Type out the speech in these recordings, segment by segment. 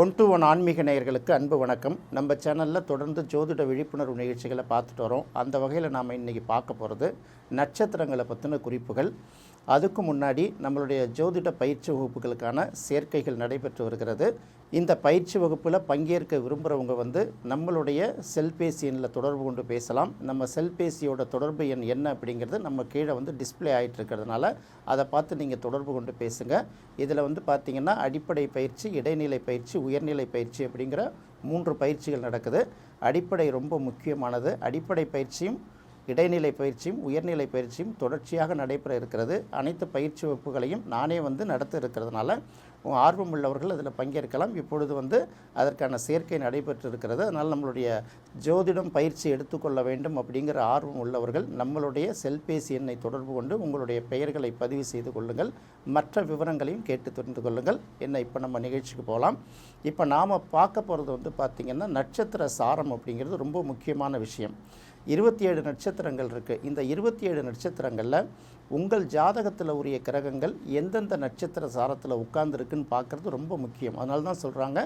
One to one ஆன்மீக நேயர்களுக்கு அன்பு வணக்கம். நம்ம சேனலில் தொடர்ந்து ஜோதிட விழிப்புணர்வு நிகழ்ச்சிகளை பார்த்துட்டு வரோம். அந்த வகையில் நாம் இன்றைக்கி பார்க்க போகிறது நட்சத்திரங்களை பற்றின குறிப்புகள். அதுக்கு முன்னாடி நம்மளுடைய ஜோதிட பயிற்சி வகுப்புகளுக்கான சேர்க்கைகள் நடைபெற்று வருகிறது. இந்த பயிற்சி வகுப்பில் பங்கேற்க விரும்புகிறவங்க வந்து நம்மளுடைய செல்பேசி எண்ணில் தொடர்பு கொண்டு பேசலாம். நம்ம செல்பேசியோட தொடர்பு எண் என்ன அப்படிங்கிறது நம்ம கீழே வந்து டிஸ்ப்ளே ஆகிட்டு இருக்கிறதுனால அதை பார்த்து நீங்கள் தொடர்பு கொண்டு பேசுங்க. இதில் வந்து பார்த்தீங்கன்னா அடிப்படை பயிற்சி இடைநிலை பயிற்சி உயர்நிலை பயிற்சி அப்படிங்கிற மூன்று பயிற்சிகள் நடக்குது. அடிப்படை ரொம்ப முக்கியமானது. அடிப்படை பயிற்சியும் இடைநிலை பயிற்சியும் உயர்நிலை பயிற்சியும் தொடர்ச்சியாக நடைபெற இருக்கிறது. அனைத்து பயிற்சி வகுப்புகளையும் நானே வந்து நடத்த இருக்கிறதுனால ஆர்வம் உள்ளவர்கள் அதில் பங்கேற்கலாம். இப்பொழுது வந்து அதற்கான சேர்க்கை நடைபெற்று இருக்கிறது அதனால் நம்மளுடைய ஜோதிடம் பயிற்சி எடுத்துக்கொள்ள வேண்டும் அப்படிங்கிற ஆர்வம் உள்ளவர்கள் நம்மளுடைய செல்பேசி எண்ணை தொடர்பு கொண்டு உங்களுடைய பெயர்களை பதிவு செய்து கொள்ளுங்கள். மற்ற விவரங்களையும் கேட்டு தெரிந்து கொள்ளுங்கள். என்ன இப்போ நம்ம நிகழ்ச்சிக்கு போகலாம். இப்போ நாம் பார்க்க போகிறது வந்து பார்த்திங்கன்னா நட்சத்திர சாரம் அப்படிங்கிறது ரொம்ப முக்கியமான விஷயம். இருபத்தி ஏழு நட்சத்திரங்கள் இருக்குது இந்த இருபத்தி ஏழு நட்சத்திரங்களில் உங்கள் ஜாதகத்தில் உரிய கிரகங்கள் எந்தெந்த நட்சத்திர சாரத்தில் உட்கார்ந்துருக்குன்னு பார்க்குறது ரொம்ப முக்கியம். அதனால தான் சொல்கிறாங்க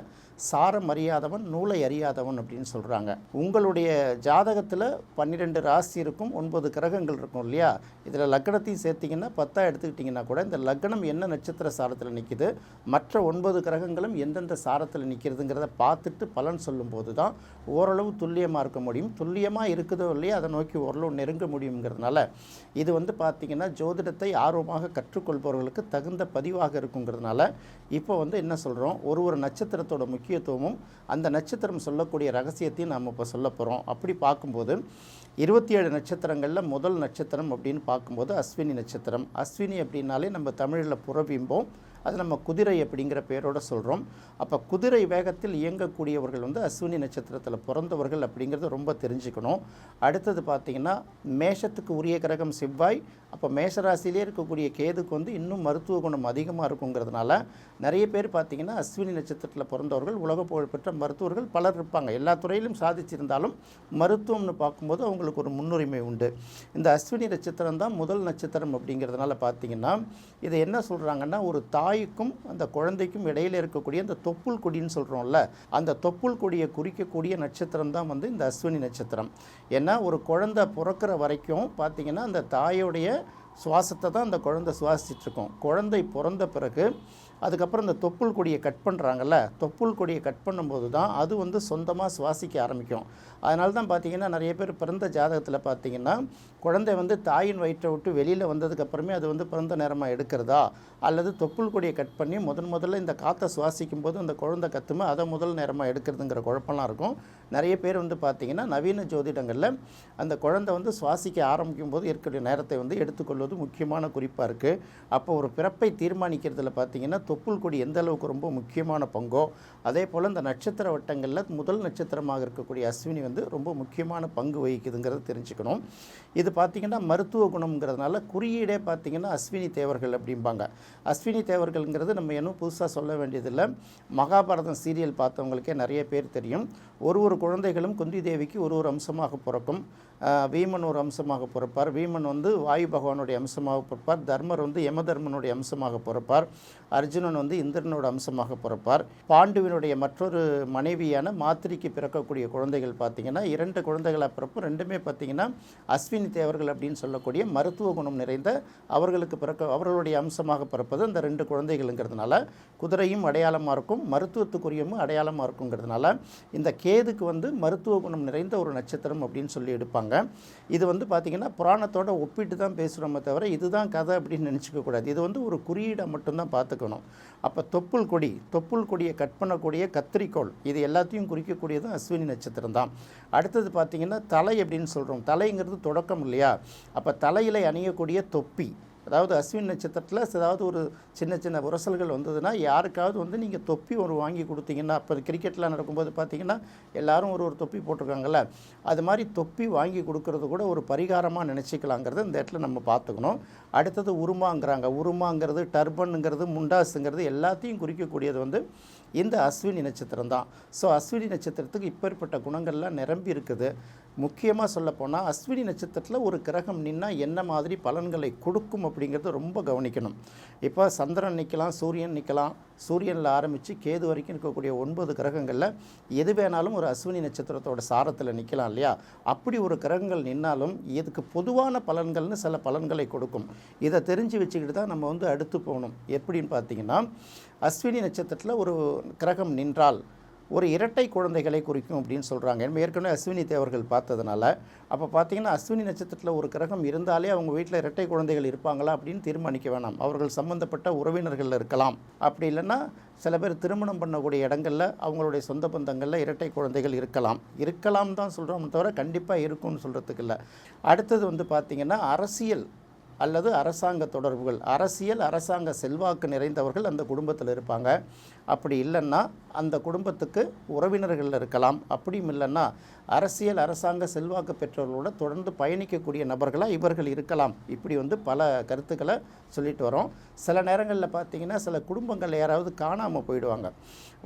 சாரம் அறியாதவன் நூலை அறியாதவன் அப்படின்னு சொல்கிறாங்க உங்களுடைய ஜாதகத்தில் பன்னிரெண்டு ராசி இருக்கும் ஒன்பது கிரகங்கள் இருக்கும் இல்லையா? இதில் லக்னத்தையும் சேர்த்திங்கன்னா பத்தா எடுத்துக்கிட்டிங்கன்னா கூட இந்த லக்னம் என்ன நட்சத்திர சாரத்தில் நிற்கிது மற்ற ஒன்பது கிரகங்களும் எந்தெந்த சாரத்தில் நிற்கிறதுங்கிறத பார்த்துட்டு பலன் சொல்லும்போது தான் ஓரளவு துல்லியமாக இருக்க முடியும். துல்லியமாக இருக்குதோ இல்லையா அதை நோக்கி ஓரளவு நெருங்க முடியுங்கிறதுனால இது வந்து பார்த்திங்கன்னா ஜோதிடத்தை ஆர்வமாக கற்றுக்கொள்பவர்களுக்கு தகுந்த பதிவாக இருக்குங்கிறதுனால இப்போ வந்து என்ன சொல்கிறோம் ஒரு ஒரு நட்சத்திரத்தோட முக்கியத்துவமும் அந்த நட்சத்திரம் சொல்லக்கூடிய ரகசியத்தையும் நாம் இப்போ சொல்ல போகிறோம் அப்படி பார்க்கும்போது இருபத்தி ஏழு நட்சத்திரங்களில் முதல் நட்சத்திரம் அப்படின்னு பார்க்கும்போது அஸ்வினி நட்சத்திரம். அஸ்வினி அப்படின்னாலே நம்ம தமிழில் புறபிம்போம் அது நம்ம குதிரை அப்படிங்கிற பேரோடு சொல்கிறோம் அப்போ குதிரை வேகத்தில் இயங்கக்கூடியவர்கள் வந்து அஸ்வினி நட்சத்திரத்தில் பிறந்தவர்கள் அப்படிங்கிறத ரொம்ப தெரிஞ்சுக்கணும். அடுத்தது பார்த்திங்கன்னா மேஷத்துக்கு உரிய கிரகம் செவ்வாய். அப்போ மேஷராசிலே இருக்கக்கூடிய கேதுக்கு வந்து இன்னும் மருத்துவ குணம் அதிகமாக இருக்குங்கிறதுனால நிறைய பேர் பார்த்திங்கன்னா அஸ்வினி நட்சத்திரத்தில் பிறந்தவர்கள் உலக புகழ்பெற்ற மருத்துவர்கள் பலர் இருப்பாங்க. எல்லா துறையிலும் சாதிச்சிருந்தாலும் மருத்துவம்னு பார்க்கும்போது அவங்களுக்கு ஒரு முன்னுரிமை உண்டு. இந்த அஸ்வினி நட்சத்திரம் தான் முதல் நட்சத்திரம் அப்படிங்கிறதுனால பார்த்திங்கன்னா இதை என்ன சொல்கிறாங்கன்னா ஒரு தாய்க்கும் அந்த குழந்தைக்கும் இடையில இருக்கக்கூடிய அந்த தொப்புள் கொடின்னு சொல்கிறோம்ல அந்த தொப்புள் கொடியை குறிக்கக்கூடிய நட்சத்திரம் தான் வந்து இந்த அஸ்வினி நட்சத்திரம். ஏன்னா ஒரு குழந்தை பிறக்கிற வரைக்கும் பார்த்திங்கன்னா அந்த தாயோடைய சுவாசத்தை தான் அந்த குழந்தை சுவாசிச்சிட்டுருக்கோம் குழந்தை பிறந்த பிறகு அதுக்கப்புறம் இந்த தொப்புள் கொடியை கட் பண்ணுறாங்கல்ல தொப்புள் கொடியை கட் பண்ணும்போது தான் அது வந்து சொந்தமாக சுவாசிக்க ஆரம்பிக்கும். அதனால தான் பார்த்தீங்கன்னா நிறைய பேர் பிறந்த ஜாதகத்தில் பார்த்தீங்கன்னா குழந்தை வந்து தாயின் வயிற்றை விட்டு வெளியில் வந்ததுக்கப்புறமே அது வந்து பிறந்த நேரமாக எடுக்கிறதா? அல்லது தொப்புள் கொடியை கட் பண்ணி முதன் முதல்ல இந்த காற்றை சுவாசிக்கும் போது அந்த குழந்தை கத்துமே அதை முதல் நேரமாக எடுக்கிறதுங்கிற குழப்பம்லாம் இருக்கும். நிறைய பேர் வந்து பார்த்திங்கன்னா நவீன ஜோதிடங்களில் அந்த குழந்தை வந்து சுவாசிக்க ஆரம்பிக்கும் போது இருக்கக்கூடிய நேரத்தை வந்து எடுத்துக்கொள்வது முக்கியமான குறிப்பாக இருக்குது அப்போ ஒரு பிறப்பை தீர்மானிக்கிறதுல பார்த்திங்கன்னா தொப்புள் கொடி எந்த அளவுக்கு ரொம்ப முக்கியமான பங்கோ அதே போல் இந்த நட்சத்திர வட்டங்களில் முதல் நட்சத்திரமாக இருக்கக்கூடிய அஸ்வினி வந்து ரொம்ப முக்கியமான பங்கு வகிக்குதுங்கிறத தெரிஞ்சுக்கணும். இது பார்த்திங்கன்னா மருத்துவ குணம்ங்கிறதுனால குறியீடே பார்த்திங்கன்னா அஸ்வினி தேவர்கள் அப்படிம்பாங்க. அஸ்வினி தேவர்கள்ங்கிறது நம்ம இன்னும் புதுசாக சொல்ல வேண்டியதில்லை. மகாபாரதம் சீரியல் பார்த்தவங்களுக்கே நிறைய பேர் தெரியும். ஒரு ஒரு குழந்தைகளும் குந்தி தேவிக்கு ஒரு ஒரு அம்சமாக பிறக்கும். வீமன் ஒரு அம்சமாக பிறப்பார். வீமன் வந்து வாயு பகவானுடைய அம்சமாக பிறப்பார். தர்மர் வந்து யமதர்மனுடைய அம்சமாக பிறப்பார். அர்ஜுனன் வந்து இந்திரனோட அம்சமாக பிறப்பார். பாண்டுவினுடைய மற்றொரு மனைவியான மாத்திரிக்கு பிறக்கக்கூடிய குழந்தைகள் பார்த்திங்கன்னா இரண்டு குழந்தைகளாக பிறப்பு ரெண்டுமே பார்த்திங்கன்னா அஸ்வினி தேவர்கள் அப்படின்னு சொல்லக்கூடிய மருத்துவ குணம் நிறைந்த அவர்களுக்கு பிறக்க அவர்களுடைய அம்சமாக பிறப்பது அந்த ரெண்டு குழந்தைகளுங்கிறதுனால குதிரையும் அடையாளமாக இருக்கும் மருத்துவத்துக்குரியமும் அடையாளமாக இருக்குங்கிறதுனால இந்த கேதுக்கு வந்து மருத்துவ குணம் நிறைந்த ஒரு நட்சத்திரம் அப்படின்னு சொல்லி எடுப்பாங்க. இது வந்து பார்த்திங்கன்னா புராணத்தோட ஒப்பிட்டு தான் பேசுகிறோமே தவிர இதுதான் கதை அப்படின்னு நினச்சிக்க கூடாது. இது வந்து ஒரு குறியீடை மட்டும்தான் பார்த்துக்கணும் அப்போ தொப்புள் கொடி தொப்புள் கொடியை கட் பண்ணக்கூடிய கத்திரிக்கோள் இது எல்லாத்தையும் குறிக்கக்கூடியதும் அஸ்வினி நட்சத்திரம் தான். அடுத்தது பார்த்திங்கன்னா தலை அப்படின்னு சொல்கிறோம் தலைங்கிறது தொடக்கம் இல்லையா? அப்போ தலையில் அணியக்கூடிய தொப்பி. அதாவது அஸ்வின் நட்சத்திரத்தில் ஏதாவது ஒரு சின்ன சின்ன உரசல்கள் வந்ததுன்னா யாருக்காவது வந்து நீங்கள் தொப்பி ஒரு வாங்கி கொடுத்தீங்கன்னா அப்போ கிரிக்கெட்லாம் நடக்கும்போது பார்த்தீங்கன்னா எல்லாரும் ஒரு ஒரு தொப்பி போட்டிருக்காங்கல்ல அது மாதிரி தொப்பி வாங்கி கொடுக்கறது கூட ஒரு பரிகாரமாக நினச்சிக்கலாங்கிறத இந்த இடத்துல நம்ம பார்த்துக்கணும். அடுத்தது உருமாங்கிறாங்க. உருமாங்கிறது டர்பனுங்கிறது முண்டாஸுங்கிறது எல்லாத்தையும் குறிக்கக்கூடியது வந்து இந்த அஸ்வினி நட்சத்திரம் தான். ஸோ அஸ்வினி நட்சத்திரத்துக்கு இப்பேற்பட்ட குணங்கள்லாம் நிரம்பி இருக்குது. முக்கியமாக சொல்லப்போனால் அஸ்வினி நட்சத்திரத்தில் ஒரு கிரகம் நின்னா என்ன மாதிரி பலன்களை கொடுக்கும் அப்படிங்கிறது ரொம்ப கவனிக்கணும். இப்போ சந்திரன் நிற்கலாம் சூரியன் நிற்கலாம் சூரியனில் ஆரம்பித்து கேது வரைக்கும் இருக்கக்கூடிய ஒன்பது கிரகங்களில் எது வேணாலும் ஒரு அஸ்வினி நட்சத்திரத்தோட சாரத்தில் நிற்கலாம் இல்லையா? அப்படி ஒரு கிரகங்கள் நின்னாலும் இதுக்கு பொதுவான பலன்கள்னு சில பலன்களை கொடுக்கும். இதை தெரிஞ்சு வச்சுக்கிட்டு தான் நம்ம வந்து அடுத்து போகணும். எப்படின்னு பார்த்தீங்கன்னா அஸ்வினி நட்சத்திரத்தில் ஒரு கிரகம் நின்றால் ஒரு இரட்டை குழந்தைகளை குறிக்கும் அப்படின்னு சொல்கிறாங்க நம்ம ஏற்கனவே அஸ்வினி தேவர்கள் பார்த்ததுனால அப்போ பார்த்தீங்கன்னா அஸ்வினி நட்சத்திரத்தில் ஒரு கிரகம் இருந்தாலே அவங்க வீட்டில் இரட்டை குழந்தைகள் இருப்பாங்களா அப்படின்னு தீர்மானிக்க வேணாம். அவர்கள் சம்பந்தப்பட்ட உறவினர்கள் இருக்கலாம். அப்படி இல்லைன்னா சில பேர் திருமணம் பண்ணக்கூடிய இடங்களில் அவங்களுடைய சொந்த பந்தங்களில் இரட்டை குழந்தைகள் இருக்கலாம். இருக்கலாம் தான் சொல்கிறோம் தவிர கண்டிப்பாக இருக்கும்னு சொல்கிறதுக்கு இல்லை. அடுத்தது வந்து பார்த்திங்கன்னா அரசியல். அல்லது அரசாங்க தொடர்புகள். அரசியல் அரசாங்க செல்வாக்கு நிறைந்தவர்கள் அந்த குடும்பத்தில் இருப்பாங்க. அப்படி இல்லைன்னா அந்த குடும்பத்துக்கு உறவினர்கள் இருக்கலாம். அப்படியும் இல்லைன்னா அரசியல் அரசாங்க செல்வாக்கு பெற்றவர்களோட தொடர்ந்து பயணிக்கக்கூடிய நபர்களாக இவர்கள் இருக்கலாம். இப்படி வந்து பல கருத்துக்களை சொல்லிட்டு வரோம். சில நேரங்களில் பார்த்தீங்கன்னா சில குடும்பங்கள் யாராவது காணாமல் போயிடுவாங்க.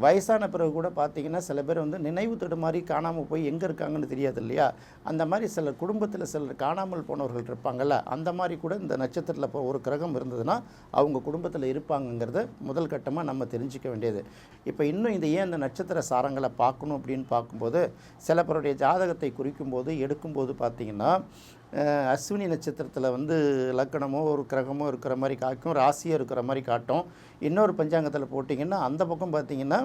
வயசான பிறகு கூட பார்த்தீங்கன்னா சில பேர் வந்து நினைவு தடுமாறி காணாமல் போய் எங்கே இருக்காங்கன்னு தெரியாது இல்லையா? அந்த மாதிரி சில குடும்பத்தில் சிலர் காணாமல் போனவர்கள் இருப்பாங்கல்ல அந்த மாதிரி கூட இந்த நட்சத்திரத்தில் இப்போ ஒரு கிரகம் இருந்ததுன்னா அவங்க குடும்பத்தில் இருப்பாங்கங்கிறத முதல் கட்டமாக நம்ம தெரிஞ்சிக்க வேண்டியது. இப்போ இன்னும் இந்த ஏன் இந்த நட்சத்திர சாரங்களை பார்க்கணும் அப்படின்னு பார்க்கும்போது சில பேருடைய ஜாதகத்தை குறிக்கும்போது எடுக்கும்போது பார்த்தீங்கன்னா அஸ்வினி நட்சத்திரத்தில் வந்து லக்கணமோ ஒரு கிரகமோ இருக்கிற மாதிரி காட்டும் ராசியோ இருக்கிற மாதிரி காட்டும். இன்னொரு பஞ்சாங்கத்தில் போட்டிங்கன்னா அந்த பக்கம் பார்த்தீங்கன்னா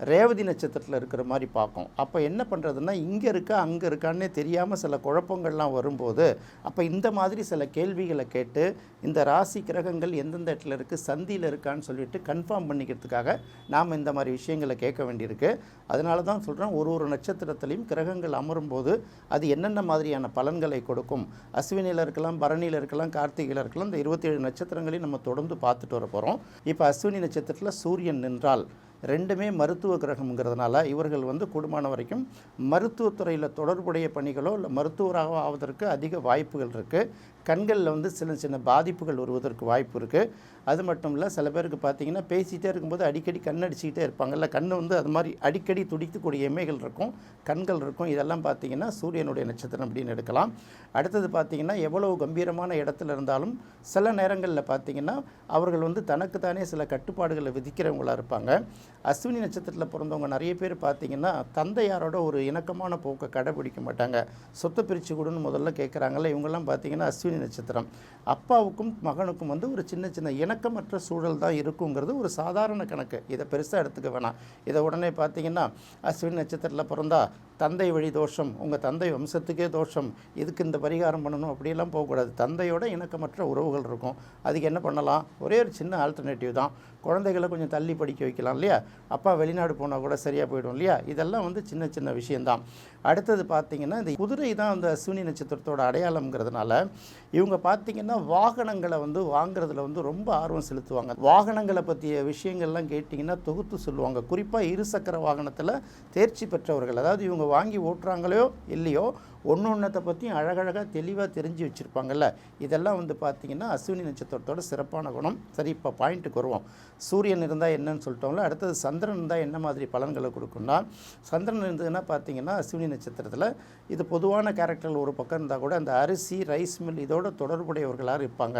ரேவதி நட்சத்திரத்தில் இருக்கிற மாதிரி பார்க்கும். அப்போ என்ன பண்ணுறதுன்னா இங்கே இருக்கா அங்கே இருக்கான்னே தெரியாமல் சில குழப்பங்கள்லாம் வரும்போது அப்போ இந்த மாதிரி சில கேள்விகளை கேட்டு இந்த ராசி கிரகங்கள் எந்தெந்த இடத்துல இருக்குது சந்தியில் இருக்கான்னு சொல்லிட்டு கன்ஃபார்ம் பண்ணிக்கிறதுக்காக நாம் இந்த மாதிரி விஷயங்களை கேட்க வேண்டியிருக்கு. அதனால தான் சொல்கிறேன் ஒரு ஒரு நட்சத்திரத்துலையும் கிரகங்கள் அமரும்போது அது என்னென்ன மாதிரியான பலன்களை கொடுக்கும். அஸ்வினியில் இருக்கலாம் பரணியில் இருக்கலாம் கார்த்திகையில் இருக்கலாம் இந்த இருபத்தேழு நட்சத்திரங்களையும் நம்ம தொடர்ந்து பார்த்துட்டு வர போகிறோம் இப்போ அஸ்வினி நட்சத்திரத்தில் சூரியன் நின்றால் ரெண்டுமே மருத்துவ கிரகம்ங்கிறதுனால இவர்கள் வந்து கூடுமான வரைக்கும் மருத்துவத்துறையில் தொடர்புடைய பணிகளோ இல்லை மருத்துவராக ஆவதற்கு அதிக வாய்ப்புகள் இருக்குது கண்களில் வந்து சின்ன சின்ன பாதிப்புகள் வருவதற்கு வாய்ப்பு இருக்குது அது மட்டும் இல்லை சில பேருக்கு பார்த்தீங்கன்னா பேசிகிட்டே இருக்கும்போது அடிக்கடி கண் அடிச்சுக்கிட்டே இருப்பாங்கல்ல கண் வந்து அது மாதிரி அடிக்கடி துடிக்கக்கூடிய எமைகள் இருக்கும் கண்கள் இருக்கும். இதெல்லாம் பார்த்தீங்கன்னா சூரியனுடைய நட்சத்திரம் அப்படின்னு எடுக்கலாம். அடுத்தது பார்த்தீங்கன்னா எவ்வளவு கம்பீரமான இடத்துல இருந்தாலும் சில நேரங்களில் பார்த்தீங்கன்னா அவர்கள் வந்து தனக்குத்தானே சில கட்டுப்பாடுகளை விதிக்கிறவங்களா இருப்பாங்க. அஸ்வினி நட்சத்திரத்தில் பிறந்தவங்க நிறைய பேர் பார்த்தீங்கன்னா தந்தையாரோட ஒரு இணக்கமான போக்கை கடைபிடிக்க மாட்டாங்க. சொத்தை பிரித்து கொடுன்னு முதல்ல கேட்குறாங்கல்ல இவங்கெல்லாம் பார்த்தீங்கன்னா அஸ்வினி நட்சத்திரம். அப்பாவுக்கும் மகனுக்கும் வந்து ஒரு சின்ன சின்ன இணக்கமற்ற சூழல் தான் இருக்குங்கிறது ஒரு சாதாரண கணக்கு. இதை பெருசாக எடுத்துக்க வேணாம். இதை உடனே பார்த்தீங்கன்னா அஸ்வின் நட்சத்திரத்தில் பிறந்தா தந்தை வழி தோஷம் உங்கள் தந்தை வம்சத்துக்கே தோஷம் இதுக்கு இந்த பரிகாரம் பண்ணணும்? அப்படியெல்லாம் போகக்கூடாது. தந்தையோட இணக்கமற்ற உறவுகள் இருக்கும். அதுக்கு என்ன பண்ணலாம்? ஒரே ஒரு சின்ன ஆல்டர்னேட்டிவ் தான். குழந்தைகளை கொஞ்சம் தள்ளி படிக்க வைக்கலாம் இல்லையா? அப்பா வெளிநாடு போனால் கூட சரியாக போயிடும் இல்லையா? இதெல்லாம் வந்து சின்ன சின்ன விஷயந்தான் அடுத்தது பார்த்திங்கன்னா இந்த குதிரை தான் அந்த அஸ்வினி நட்சத்திரத்தோட அடையாளம்ங்கிறதுனால இவங்க பார்த்தீங்கன்னா வாகனங்களை வந்து வாங்குறதுல வந்து ரொம்ப ஆர்வம் செலுத்துவாங்க. வாகனங்களை பற்றிய விஷயங்கள்லாம் கேட்டிங்கன்னா தொகுத்து சொல்லுவாங்க. குறிப்பாக இருசக்கர வாகனத்தில் தேர்ச்சி பெற்றவர்கள் அதாவது இவங்க வாங்கி ஓட்டுறாங்களோ இல்லையோ ஒன்று ஒன்றத்தை பற்றியும் அழகழகாக தெளிவாக தெரிஞ்சு வச்சுருப்பாங்கல்ல. இதெல்லாம் வந்து பார்த்திங்கன்னா அஸ்வினி நட்சத்திரத்தோட சிறப்பான குணம். சரி இப்போ பாயிண்ட்டுக்கு வருவோம். சூரியன் இருந்தால் என்னன்னு சொல்லிட்டோம்ல அடுத்தது சந்திரன் இருந்தால் என்ன மாதிரி பலன்களை கொடுக்கும்னா சந்திரன் இருந்ததுன்னா பார்த்தீங்கன்னா அஸ்வினி நட்சத்திரத்தில் இது பொதுவான கேரக்டர்கள் ஒரு பக்கம் இருந்தால் கூட அந்த அரிசி ரைஸ் மில் இதோட தொடர்புடையவர்களாக இருப்பாங்க.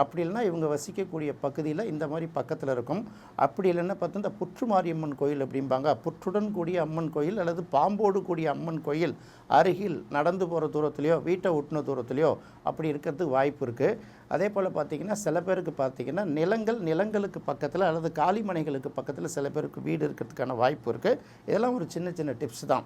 அப்படி இல்லைன்னா இவங்க வசிக்கக்கூடிய பகுதியில் இந்த மாதிரி பக்கத்தில் இருக்கும். அப்படி இல்லைன்னா பார்த்தா இந்த புற்று மாரியம்மன் கோயில் அப்படிம்பாங்க. புற்றுடன் கூடிய அம்மன் கோயில் அல்லது பாம்போடு கூடிய அம்மன் கோயில் அருகில் நட நடந்து போகிற தூரத்துலையோ வீட்டை ஒட்டின தூரத்துலையோ அப்படி இருக்கிறதுக்கு வாய்ப்பு இருக்குது அதே போல் பார்த்திங்கன்னா சில பேருக்கு பார்த்தீங்கன்னா நிலங்கள் நிலங்களுக்கு பக்கத்தில் அல்லது காலிமனைகளுக்கு பக்கத்தில் சில பேருக்கு வீடு இருக்கிறதுக்கான வாய்ப்பு இருக்குது இதெல்லாம் ஒரு சின்ன சின்ன டிப்ஸ் தான்.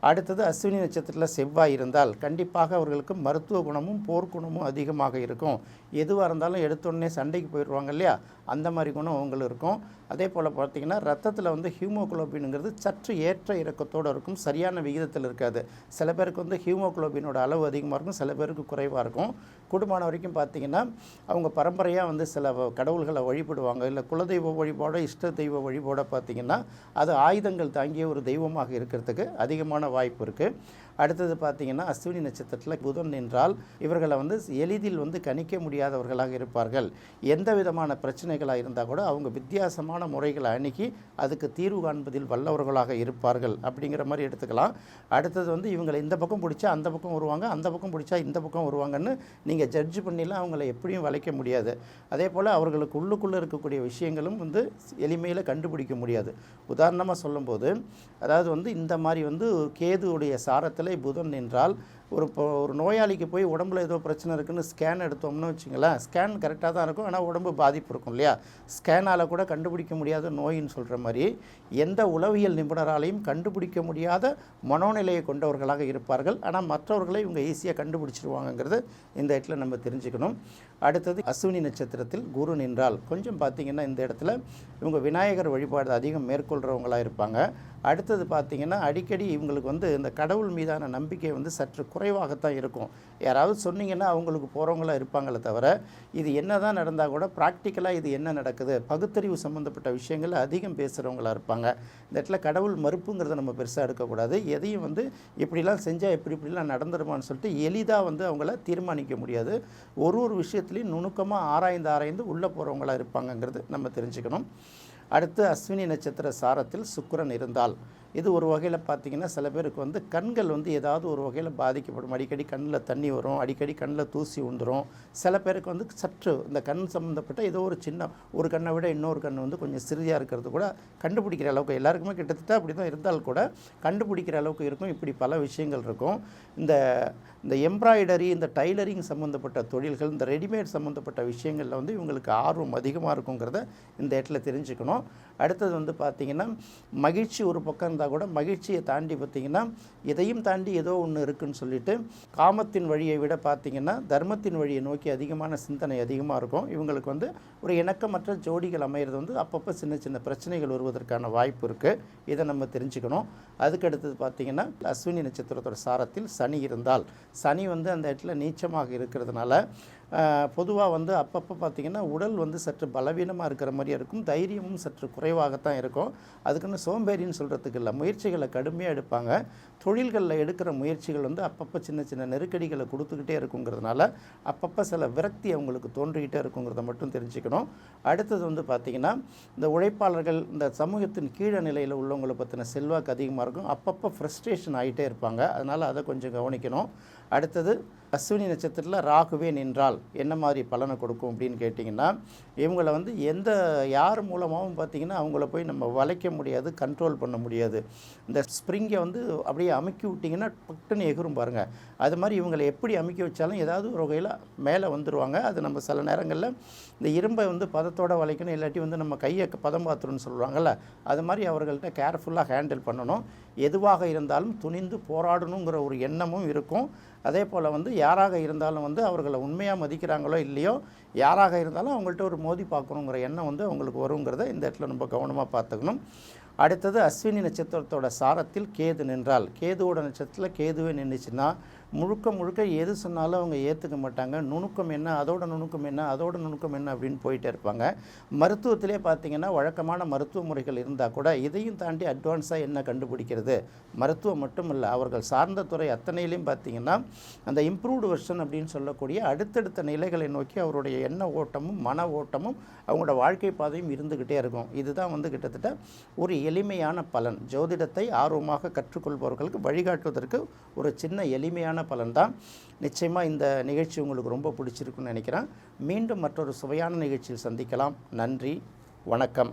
அடுத்தது அஸ்வினி நட்சத்திரத்தில் செவ்வாய் இருந்தால் கண்டிப்பாக அவர்களுக்கு மருத்துவ குணமும் போர்க்குணமும் அதிகமாக இருக்கும். எதுவாக இருந்தாலும் எடுத்தோடனே சண்டைக்கு போயிடுவாங்க இல்லையா? அந்த மாதிரி குணம் அவங்களுக்கு இருக்கும். அதே போல் பார்த்தீங்கன்னா ரத்தத்தில் வந்து ஹியூமோகுளோபின்ங்கிறது சற்று ஏற்ற இறக்கத்தோடு இருக்கும். சரியான விகிதத்தில் இருக்காது. சில பேருக்கு வந்து ஹியூமோகுளோபினோட அளவு அதிகமாக இருக்கும். சில பேருக்கு குறைவாக இருக்கும். கூடுமான வரைக்கும் பார்த்தீங்கன்னா அவங்க பரம்பரையாக வந்து சில கடவுள்களை வழிபடுவாங்க. இல்லை குலதெய்வ வழிபாடோ இஷ்ட தெய்வ வழிபாடோ பார்த்தீங்கன்னா அது ஆயுதங்கள் தாங்கிய ஒரு தெய்வமாக இருக்கிறதுக்கு அதிகமான வாய்ப்பு இருக்குது அடுத்தது பார்த்தீங்கன்னா அஸ்வினி நட்சத்திரத்தில் புதன் நின்றால் இவர்களை வந்து எளிதில் வந்து கணிக்க முடியாதவர்களாக இருப்பார்கள். எந்த விதமான பிரச்சனைகளாக இருந்தால் கூட அவங்க வித்தியாசமான முறைகளை அணுகி அதுக்கு தீர்வு காண்பதில் வல்லவர்களாக இருப்பார்கள் அப்படிங்கிற மாதிரி எடுத்துக்கலாம். அடுத்தது வந்து இவங்களை இந்த பக்கம் பிடிச்சா அந்த பக்கம் வருவாங்க அந்த பக்கம் பிடிச்சா இந்த பக்கம் வருவாங்கன்னு நீங்கள் ஜட்ஜ் பண்ணிலாம் அவங்கள எப்படியும் வளைக்க முடியாது. அதே போல் அவர்களுக்கு உள்ளுக்குள்ளே இருக்கக்கூடிய விஷயங்களும் வந்து எளிமையில் கண்டுபிடிக்க முடியாது. உதாரணமாக சொல்லும்போது அதாவது வந்து இந்த மாதிரி வந்து கேதுவுடைய சாரத்தில் புதன் நின்றால் ஒரு இப்போ ஒரு நோயாளிக்கு போய் உடம்புல ஏதோ பிரச்சனை இருக்குன்னு ஸ்கேன் எடுத்தோம்னு வச்சுங்களேன் ஸ்கேன் கரெக்டாக தான் இருக்கும். ஆனால் உடம்பு பாதிப்பு இருக்கும் இல்லையா? ஸ்கேனால் கூட கண்டுபிடிக்க முடியாத நோயின்னு சொல்கிற மாதிரி எந்த உளவியல் நிபுணராலையும் கண்டுபிடிக்க முடியாத மனோநிலையை கொண்டவர்களாக இருப்பார்கள். ஆனால் மற்றவர்களை இவங்க ஈஸியாக கண்டுபிடிச்சிருவாங்கங்கிறது இந்த இடத்துல நம்ம தெரிஞ்சுக்கணும். அடுத்தது அஸ்வினி நட்சத்திரத்தில் குரு நின்றால். கொஞ்சம் பார்த்தீங்கன்னா இந்த இடத்துல இவங்க விநாயகர் வழிபாடு அதிகம் மேற்கொள்கிறவங்களாக இருப்பாங்க. அடுத்தது பார்த்தீங்கன்னா அடிக்கடி இவங்களுக்கு வந்து இந்த கடவுள் மீதான நம்பிக்கை வந்து சற்று குறைவாகத்தான் இருக்கும். யாராவது சொன்னீங்கன்னா அவங்களுக்கு போகிறவங்களாம் இருப்பாங்களே தவிர இது என்ன தான் நடந்தால் கூட ப்ராக்டிக்கலாக இது என்ன நடக்குது பகுத்தறிவு சம்மந்தப்பட்ட விஷயங்கள் அதிகம் பேசுகிறவங்களா இருப்பாங்க. இந்த இடத்துல கடவுள் மறுப்புங்கிறத நம்ம பெருசாக எடுக்கக்கூடாது. எதையும் வந்து இப்படிலாம் செஞ்சால் எப்படி இப்படிலாம் நடந்துருமான்னு சொல்லிட்டு எளிதாக வந்து அவங்கள தீர்மானிக்க முடியாது. ஒரு ஒரு விஷயத்துலையும் நுணுக்கமாக ஆராய்ந்து ஆராய்ந்து உள்ளே போகிறவங்களா இருப்பாங்கங்கிறது நம்ம தெரிஞ்சுக்கணும். அடுத்து அஸ்வினி நட்சத்திர சாரத்தில் சுக்கரன் இருந்தால். இது ஒரு வகையில் பார்த்தீங்கன்னா சில பேருக்கு வந்து கண்கள் வந்து ஏதாவது ஒரு வகையில் பாதிக்கப்படும். அடிக்கடி கண்ணில் தண்ணி வரும் அடிக்கடி கண்ணில் தூசி உந்துரும் சில பேருக்கு வந்து சற்று இந்த கண் சம்மந்தப்பட்ட ஏதோ ஒரு சின்ன ஒரு கண்ணை விட இன்னொரு கண் வந்து கொஞ்சம் சிறியாக இருக்கிறது கூட கண்டுபிடிக்கிற அளவுக்கு எல்லாருக்குமே கிட்டத்தட்ட அப்படி தான் இருந்தால் கூட கண்டுபிடிக்கிற அளவுக்கு இருக்கும். இப்படி பல விஷயங்கள் இருக்கும். இந்த இந்த எம்ப்ராய்டரி இந்த டைலரிங் சம்மந்தப்பட்ட தொழில்கள் இந்த ரெடிமேட் சம்மந்தப்பட்ட விஷயங்களில் வந்து இவங்களுக்கு ஆர்வம் அதிகமாக இருக்குங்கிறத இந்த இடத்துல தெரிஞ்சுக்கணும். அடுத்தது வந்து பார்த்திங்கன்னா மகிழ்ச்சி ஒரு பக்கம் இருந்தால் கூட மகிழ்ச்சியை தாண்டி பார்த்திங்கன்னா இதையும் தாண்டி ஏதோ ஒன்று இருக்குன்னு சொல்லிட்டு காமத்தின் வழியை விட பார்த்திங்கன்னா தர்மத்தின் வழியை நோக்கி அதிகமான சிந்தனை அதிகமாக இருக்கும். இவங்களுக்கு வந்து ஒரு இணக்கமற்ற ஜோடிகள் அமையிறது வந்து அப்பப்போ சின்ன சின்ன பிரச்சனைகள் வருவதற்கான வாய்ப்பு இருக்குது இதை நம்ம தெரிஞ்சுக்கணும். அதுக்கு அடுத்தது பார்த்திங்கன்னா அஸ்வினி நட்சத்திரத்தோட சாரத்தில் சனி இருந்தால். சனி வந்து அந்த இடத்துல நீச்சமாக இருக்கிறதுனால பொதுவாக வந்து அப்பப்போ பார்த்திங்கன்னா உடல் வந்து சற்று பலவீனமாக இருக்கிற மாதிரியே இருக்கும். தைரியமும் சற்று குறைவாகத்தான் இருக்கும். அதுக்குன்னு சோம்பேறின்னு சொல்கிறதுக்கு இல்லை. முயற்சிகளை கடுமையாக எடுப்பாங்க. தொழில்களில் எடுக்கிற முயற்சிகள் வந்து அப்பப்போ சின்ன சின்ன நெருக்கடிகளை கொடுத்துக்கிட்டே இருக்குங்கிறதுனால அப்பப்போ சில விரக்தி அவங்களுக்கு தோன்றிக்கிட்டே இருக்குங்கிறத மட்டும் தெரிஞ்சுக்கணும். அடுத்தது வந்து பார்த்திங்கன்னா இந்த உழைப்பாளர்கள் இந்த சமூகத்தின் கீழ நிலையில் உள்ளவங்களை பற்றின செல்வாக்கு அதிகமாக இருக்கும். அப்பப்போ ஃப்ரஸ்ட்ரேஷன் ஆகிட்டே இருப்பாங்க. அதனால் அதை கொஞ்சம் கவனிக்கணும். அடுத்தது அஸ்வினி நட்சத்திரத்தில் ராகுவே நின்றால் என்ன மாதிரி பலனை கொடுக்கும் அப்படின்னு கேட்டிங்கன்னா இவங்களை வந்து எந்த யார் மூலமாகவும் பார்த்திங்கன்னா அவங்கள போய் நம்ம வளைக்க முடியாது கண்ட்ரோல் பண்ண முடியாது. இந்த ஸ்ப்ரிங்கை வந்து அப்படியே அமுக்கி விட்டிங்கன்னா பட்டுன்னு எகிரும் பாருங்கள் அது மாதிரி இவங்களை எப்படி அமுக்கி வச்சாலும் ஏதாவது ஒரு வகையில் மேலே வந்துடுவாங்க அது நம்ம சில நேரங்களில் இந்த இரும்பை வந்து பதத்தோட வளைக்கணும் இல்லாட்டி வந்து நம்ம கையை பதம் பார்த்துருன்னு சொல்லுவாங்கள்ல அது மாதிரி அவர்கள்ட்ட கேர்ஃபுல்லாக ஹேண்டில் பண்ணணும். எதுவாக இருந்தாலும் துணிந்து போராடணுங்கிற ஒரு எண்ணமும் இருக்கும். அதே போல் வந்து யாராக இருந்தாலும் வந்து அவர்களை உண்மையாக மதிக்கிறாங்களோ இல்லையோ யாராக இருந்தாலும் அவங்கள்ட்ட ஒரு மோதி பார்க்கணுங்கிற எண்ணம் வந்து அவங்களுக்கு வருங்கிறத இந்த இடத்துல ரொம்ப கவனமாக பார்த்துக்கணும். அடுத்தது அஸ்வினி நட்சத்திரத்தோட சாரத்தில் கேது நின்றால் கேதுவோட நட்சத்திரத்தில் கேதுவே நின்றுச்சுன்னா முழுக்க முழுக்க எது சொன்னாலும் அவங்க ஏற்றுக்க மாட்டாங்க. நுணுக்கம் என்ன அதோட நுணுக்கம் என்ன அதோட நுணுக்கம் என்ன அப்படின்னு போயிட்டே இருப்பாங்க. மருத்துவத்திலே பார்த்தீங்கன்னா வழக்கமான மருத்துவ முறைகள் இருந்தால் கூட இதையும் தாண்டி அட்வான்ஸாக என்ன கண்டுபிடிக்கிறது? மருத்துவம் மட்டும் இல்லை அவர்கள் சார்ந்த துறை அத்தனையிலையும் பார்த்தீங்கன்னா அந்த இம்ப்ரூவ்டு வெர்ஷன் அப்படின்னு சொல்லக்கூடிய அடுத்தடுத்த நிலைகளை நோக்கி அவருடைய எண்ண ஓட்டமும் மன ஓட்டமும் அவங்களோட வாழ்க்கை பாதையும் இருந்துக்கிட்டே இருக்கும். இதுதான் வந்து கிட்டத்தட்ட ஒரு எளிமையான பலன். ஜோதிடத்தை ஆர்வமாக கற்றுக்கொள்பவர்களுக்கு வழிகாட்டுவதற்கு ஒரு சின்ன எளிமையான பலன் தான் நிச்சயமாக இந்த நிகழ்ச்சி உங்களுக்கு ரொம்ப பிடிச்சிருக்குன்னு நினைக்கிறேன். மீண்டும் மற்றொரு சுவையான நிகழ்ச்சியில் சந்திக்கலாம். நன்றி. வணக்கம்.